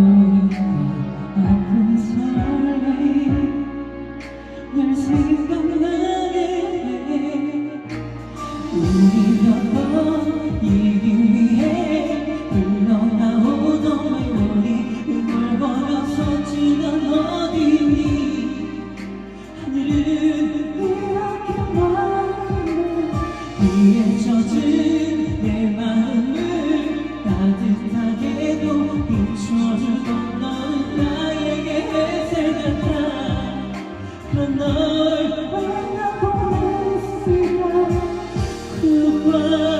wake up at. 비춰주던 너는 나에게 해질 같아 그런 널 만나보냈으면 그와